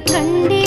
Kande.